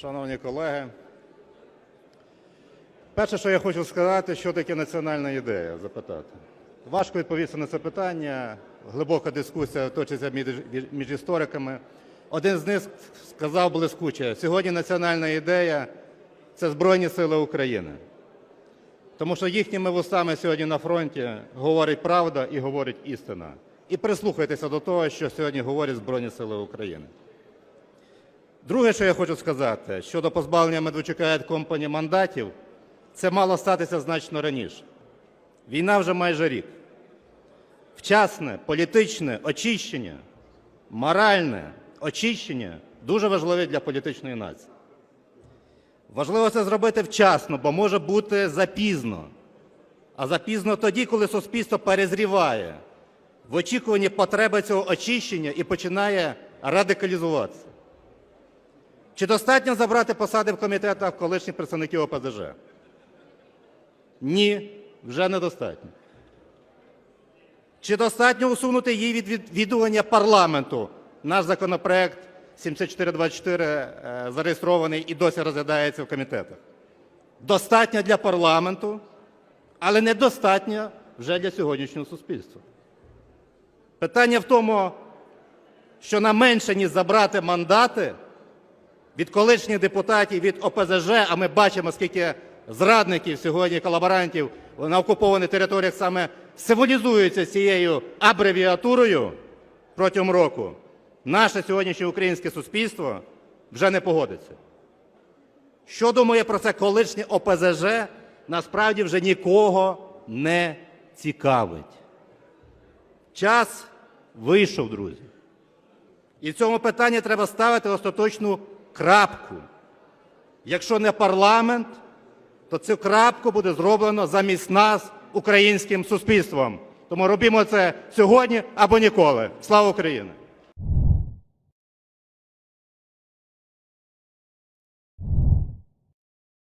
Шановні колеги, перше, що я хочу сказати, що таке національна ідея, запитати. Важко відповісти на це питання, глибока дискусія точиться між, істориками. Один з них сказав блискуче, сьогодні національна ідея – це Збройні Сили України. Тому що їхніми вустами сьогодні на фронті говорить правда і говорить істина. І прислухайтеся до того, що сьогодні говорять Збройні Сили України. Друге, що я хочу сказати, щодо позбавлення Медведчука від компанії мандатів, це мало статися значно раніше. Війна вже майже рік. Вчасне політичне очищення, моральне очищення дуже важливе для політичної нації. Важливо це зробити вчасно, бо може бути запізно. А запізно тоді, коли суспільство перезріває в очікуванні потреби цього очищення і починає радикалізуватися. Чи достатньо забрати посади в комітетах колишніх представників ОПЗЖ? Ні, вже недостатньо. Чи достатньо усунути її від відвідування парламенту? Наш законопроект 7424 е, зареєстрований і досі розглядається в комітетах. Достатньо для парламенту, але недостатньо вже для сьогоднішнього суспільства. Питання в тому, що нам менше, ніж забрати мандати від колишніх депутатів від ОПЗЖ, а ми бачимо, скільки зрадників сьогодні, колаборантів на окупованих територіях саме символізуються цією абревіатурою протягом року, наше сьогоднішнє українське суспільство вже не погодиться. Що думає про це колишнє ОПЗЖ, насправді вже нікого не цікавить. Час вийшов, друзі. І в цьому питанні треба ставити остаточну крапку. Якщо не парламент, то цю крапку буде зроблено замість нас українським суспільством. Тому робімо це сьогодні або ніколи. Слава Україні!